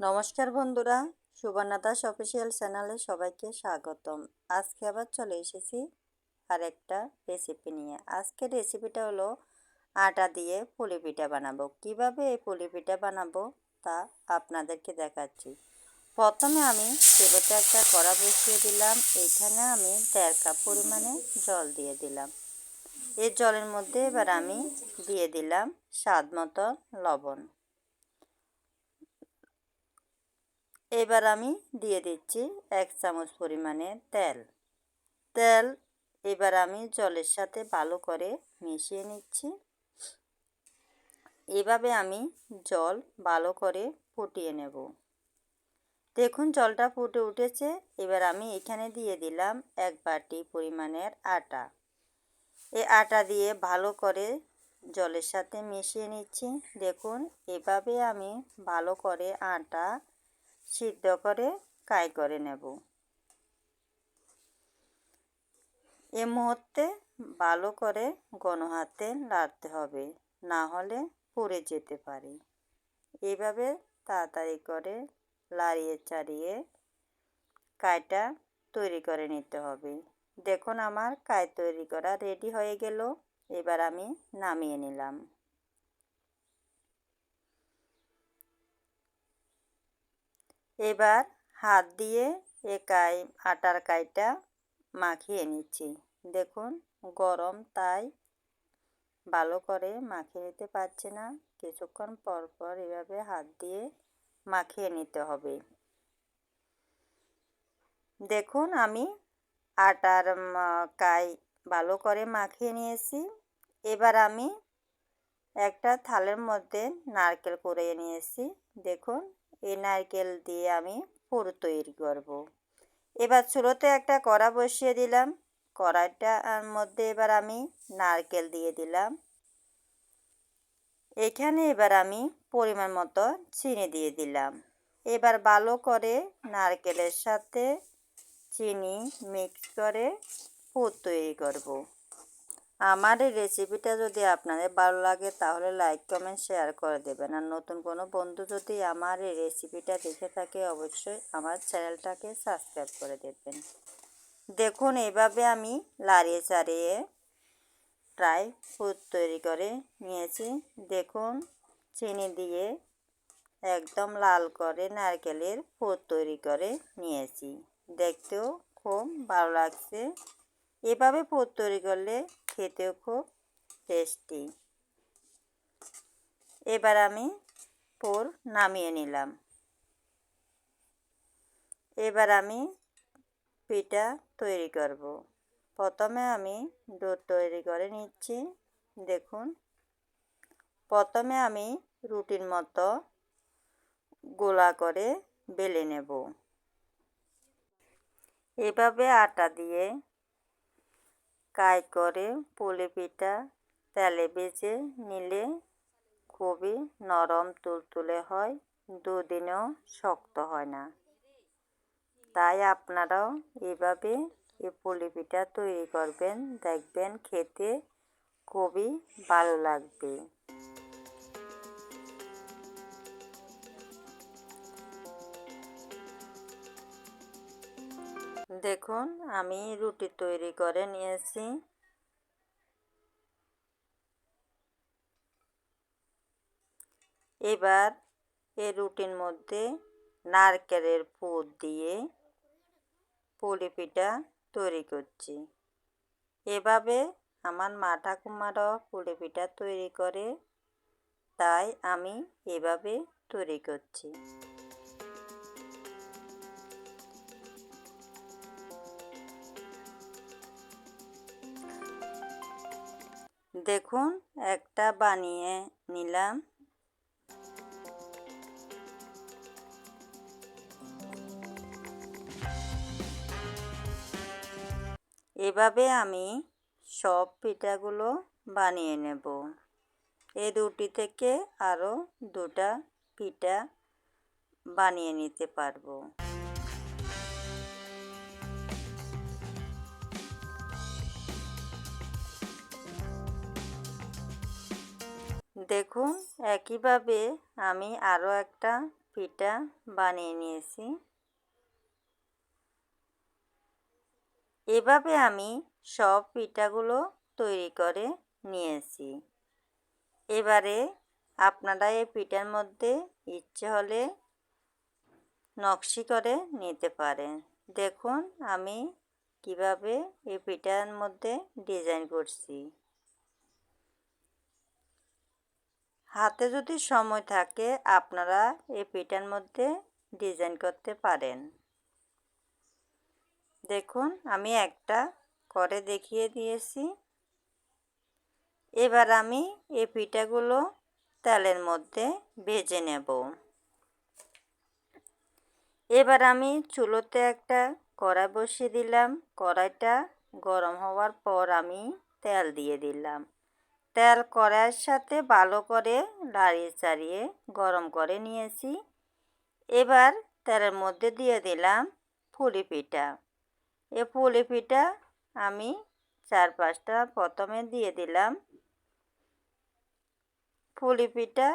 নমস্কার বন্ধুরা সুবর্ণা দাস অফিসিয়াল চ্যানেলে সবাইকে স্বাগতম। আজকে আবার চলে এসেছি আর একটা রেসিপি নিয়ে। আজকের রেসিপিটা হলো আটা দিয়ে পুলি পিঠা বানাবো। কীভাবে এই পুলি পিঠা বানাবো তা আপনাদেরকে দেখাচ্ছি। প্রথমে আমি তেলোতে একটা কড়া বসিয়ে দিলাম, এখানে আমি দেড় কাপ পরিমাণে জল দিয়ে দিলাম। এই জলের মধ্যে এবার আমি দিয়ে দিলাম স্বাদ মতো লবণ। এবার আমি দিয়ে দিচ্ছি এক চামচ পরিমাণে তেল। তেল এবার আমি জলের সাথে ভালো করে মিশিয়ে নিচ্ছি। এভাবে আমি জল ভালো করে ফুটিয়ে নেব। দেখুন, জলটা ফুটে উঠেছে। এবার আমি এখানে দিয়ে দিলাম এক বাটি পরিমাণের আটা। এই আটা দিয়ে ভালো করে জলের সাথে মিশিয়ে নিচ্ছি। দেখুন, এভাবে আমি ভালো করে আটা সিদ্ধ করে কাই করে নেব। এ মুহূর্তে ভালো করে গণ হাতে লাড়তে হবে, না হলে পুড়ে যেতে পারে। এইভাবে তাড়াতাড়ি করে লাড়িয়ে চাড়িয়ে কাইটা তৈরি করে নিতে হবে। দেখুন আমার কাই তৈরি করা রেডি হয়ে গেল, এবার আমি নামিয়ে নিলাম। এবার হাত দিয়ে এ কাই, আটার কাইটা মাখিয়ে নিচ্ছি। দেখুন, গরম তাই ভালো করে মাখিয়ে নিতে পারছি না। কিছুক্ষণ পর পর এভাবে হাত দিয়ে মাখিয়ে নিতে হবে। দেখুন, আমি আটার কাই ভালো করে মাখিয়ে নিয়েছি। এবার আমি একটা থালের মধ্যে নারকেল করে নিয়েছি। দেখুন এই নারকেল দিয়ে আমি পুর তৈরি করব। এবার চুলোতে একটা কড়া বসিয়ে দিলাম কড়াইটার মধ্যে এবার আমি নারকেল দিয়ে দিলাম এখানে এবার আমি পরিমাণ মতো চিনি দিয়ে দিলাম এবার ভালো করে নারকেলের সাথে চিনি মিক্স করে পুর তৈরি করব। আমার এই রেসিপিটা যদি আপনাদের ভালো লাগে, তাহলে লাইক কমেন্ট শেয়ার করে দেবেন। আর নতুন কোনো বন্ধু যদি আমার এই রেসিপিটা দেখে থাকে, অবশ্যই আমার চ্যানেলটাকে সাবস্ক্রাইব করে দেবেন। দেখুন এইভাবে আমি লাড়িয়ে চাড়িয়ে প্রায় ফুড তৈরি করে নিয়েছি। দেখুন, চিনি দিয়ে একদম লাল করে নারকেলের ফুড তৈরি করে নিয়েছি। দেখতেও খুব ভালো লাগছে। এভাবে পুর তৈরি করলে খেতেও খুব টেস্টি এবার আমি পুর নামিয়ে নিলাম। এবার আমি পিঠা তৈরি করব। প্রথমে আমি দুধ তৈরি করে নিচ্ছি। দেখুন। প্রথমে আমি রুটির মতো গোলা করে বেলে নেব। এভাবে আটা দিয়ে কাই করে পুলি পিঠা, তেলে ভেজে নিলে খুবই নরম তুলতুলে হয়, দুদিনেও শক্ত হয় না। তাই আপনারাও এভাবে এই পুলি পিঠা তৈরি করবেন, দেখবেন খেতে খুবই ভালো লাগবে। দেখুন, আমি রুটি তৈরি করে নিয়েছি। এবার এই রুটির মধ্যে নারকেলের পুর দিয়ে পুলি পিঠা তৈরি করছি। এভাবে আমার মা ঠাকুমারাও পুলি পিঠা তৈরি করে, তাই আমি এভাবে তৈরি করছি। দেখুন, একটা বানিয়ে নিলাম। এভাবে আমি সব পিঠাগুলো বানিয়ে নেব। এ দুটি থেকে আরও দুটা পিঠা বানিয়ে নিতে পারব। দেখুন, একইভাবে আমি আরও একটা পিঠা বানিয়ে নিয়েছি। এভাবে আমি সব পিঠাগুলো তৈরি করে নিয়েছি। এবারে আপনারা এই পিঠার মধ্যে ইচ্ছে হলে নকশি করে নিতে পারেন। দেখুন, আমি কীভাবে এই পিঠার মধ্যে ডিজাইন করছি। হাতে যদি সময় থাকে, আপনারা এই পিঠার মধ্যে ডিজাইন করতে পারেন। দেখুন, আমি একটা করে দেখিয়ে দিয়েছি। এবার আমি এই পিঠাগুলো তেলের মধ্যে ভেজে নেব। এবার আমি চুলোতে একটা কড়াই বসিয়ে দিলাম। কড়াইটা গরম হওয়ার পর আমি তেল দিয়ে দিলাম। তেল কড়াইয়ের সাথে ভালো করে লাড়িয়ে চাড়িয়ে গরম করে নিয়েছি। এবার তেলের মধ্যে দিয়ে দিলাম ফুলি পিঠা। এ পুলি পিঠা আমি চার পাঁচটা প্রথমে দিয়ে দিলাম। পুলি পিঠা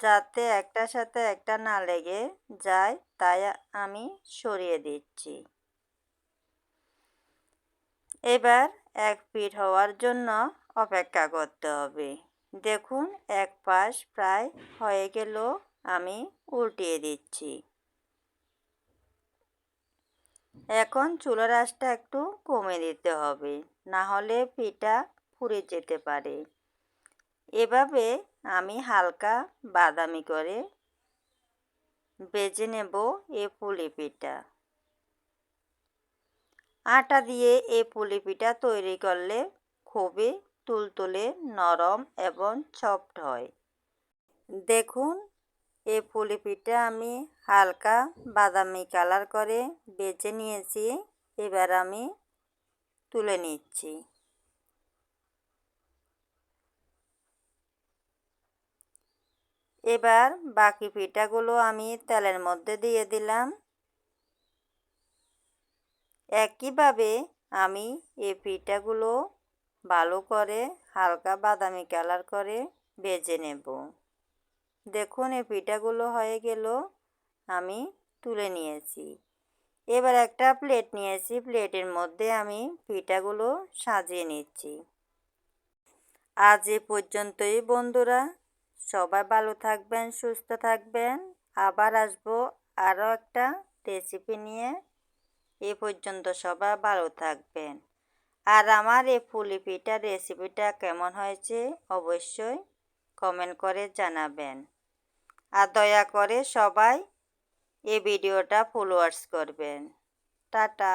যাতে একটার সাথে একটা না লেগে যায় তাই আমি সরিয়ে দিচ্ছি। এবার এক পিঠ হওয়ার জন্য অপেক্ষা করতে হবে। দেখুন, এক পাশ প্রায় হয়ে গেল, আমি উল্টিয়ে দিচ্ছি। এখন চুলার আঁচটা একটু কমে দিতে হবে, না হলে পিঠা পুড়ে যেতে পারে। এভাবে আমি হালকা বাদামি করে বেজে নেব এ পুলি পিঠা। আটা দিয়ে এ পুলি পিঠা তৈরি করলে খুবই তুলতুলে নরম এবং সফট হয়। দেখুন এই পুলি পিঠা আমি হালকা বাদামি কালার করে বেছে নিয়েছি। এবার আমি তুলে নিচ্ছি। এবার বাকি পিঠাগুলো আমি তেলের মধ্যে দিয়ে দিলাম। একইভাবে আমি এই পিঠাগুলো ভালো করে হালকা বাদামি কালার করে বেজে নেব। দেখুন, এই পিঠাগুলো হয়ে গেল, আমি তুলে নিয়েছি। এবার একটা প্লেট নিয়েছি, প্লেটের মধ্যে আমি পিঠাগুলো সাজিয়ে নিচ্ছি। আজ এ পর্যন্তই, বন্ধুরা। সবাই ভালো থাকবেন, সুস্থ থাকবেন। আবার আসব আরও একটা রেসিপি নিয়ে। এ পর্যন্ত সবাই ভালো থাকবেন। আর আমার এই পুলি পিঠার রেসিপিটা কেমন হয়েছে অবশ্যই কমেন্ট করে জানাবেন। আর দয়া করে সবাই এই ভিডিওটা ফলোয়ার্স করবেন। টাটা।